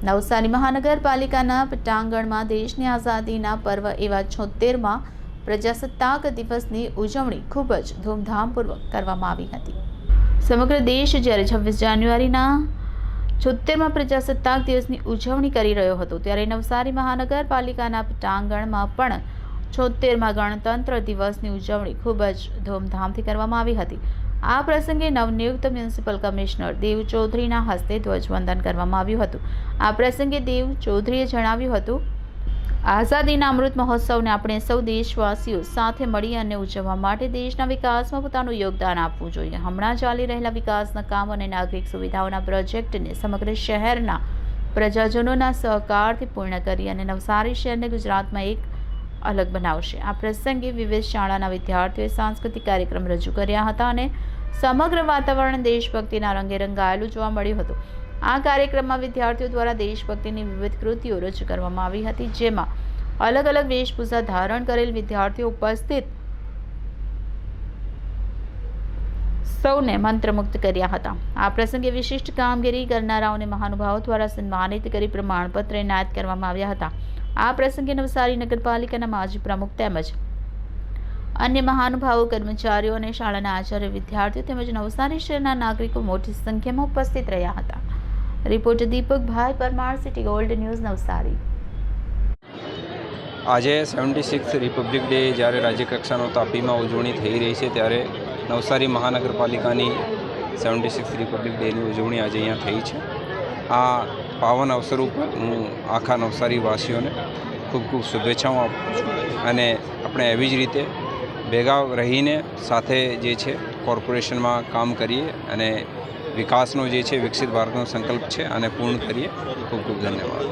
નવસારી મહાનગરપાલિકાના પટાંગણમાં દેશની આઝાદીના પર્વ એવા છોતેરમાં પ્રજાસત્તાક દિવસની ઉજવણી ખૂબ જ ધૂમધામપૂર્વક કરવામાં આવી હતી. સમગ્ર દેશ જ્યારે છવ્વીસ જાન્યુઆરીના છોતેરમાં પ્રજાસત્તાક દિવસની ઉજવણી કરી રહ્યો હતો, ત્યારે નવસારી મહાનગરપાલિકાના પટાંગણમાં પણ છોતેરમાં ગણતંત્ર દિવસની ઉજવણી ખૂબ જ ધૂમધામથી કરવામાં આવી હતી. આ પ્રસંગે નવનિયુક્ત મ્યુનિસિપલ કમિશનર દેવ ચૌધરીના હસ્તે ધ્વજવંદન કરવામાં આવ્યું હતું. આ પ્રસંગે દેવ ચૌધરીએ જણાવ્યું હતું, આઝાદીના અમૃત મહોત્સવને આપણે સૌ દેશવાસીઓ સાથે મળી અને ઉજવવા માટે દેશના વિકાસમાં પોતાનું યોગદાન આપવું જોઈએ. હમણાં ચાલી રહેલા વિકાસના કામ અને નાગરિક સુવિધાઓના પ્રોજેક્ટને સમગ્ર શહેરના પ્રજાજનોના સહકારથી પૂર્ણ કરી અને નવસારી શહેરને ગુજરાતમાં એક અલગ બનાવશે. આ પ્રસંગે વિવિધ શાળાના વિદ્યાર્થીઓએ સાંસ્કૃતિક કાર્યક્રમ રજૂ કર્યા હતા અને સમગ્ર વાતાવરણ દેશભક્તિના રંગે રંગાયેલું જોવા મળ્યું હતું. આ કાર્યક્રમમાં વિદ્યાર્થીઓ દ્વારા દેશભક્તિની વિવિધ કૃતિઓ રજૂ કરવામાં આવી હતી, જેમાં અલગ અલગ વેશભૂષા ધારણ કરેલ વિદ્યાર્થીઓ ઉપસ્થિત સૌને મંત્રમુગ્ધ કર્યા હતા. આ પ્રસંગે વિશિષ્ટ કામગીરી કરનારાઓને મહાનુભાવો દ્વારા સન્માનિત કરી પ્રમાણપત્ર એનાયત કરવામાં આવ્યા હતા. આ પ્રસંગે નવસારી નગરપાલિકાના માજી પ્રમુખ તેમજ અન્ય મહાનુભાવો, કર્મચારીઓ અને શાળાના આચાર્ય વિદ્યાર્થીઓ તેમજ નવસારી શહેરના નાગરિકો મોટી સંખ્યામાં ઉપસ્થિત રહ્યા હતા. Report Deepakbhai Parmar, city gold news, Navsari. આજે સેવન્ટી સિક્સ રિપબ્લિક ડે જ્યારે રાજ્યકક્ષાનો તાપીમાં ઉજવણી થઈ રહી છે ત્યારે નવસારી મહાનગરપાલિકાની સેવન્ટી સિક્સ રિપબ્લિક ડેની ઉજવણી આજે અહીંયા થઈ છે. આ પાવન અવસર ઉપર હું આખા નવસારીવાસીઓને ખૂબ ખૂબ શુભેચ્છાઓ આપું છું અને આપણે એવી જ રીતે ભેગા રહીને સાથે જે છે, કોર્પોરેશનમાં કામ કરીએ અને વિકાસનો જે છે, વિકસિત ભારતનો સંકલ્પ છે અને પૂર્ણ કરીએ. ખૂબ ખૂબ ધન્યવાદ.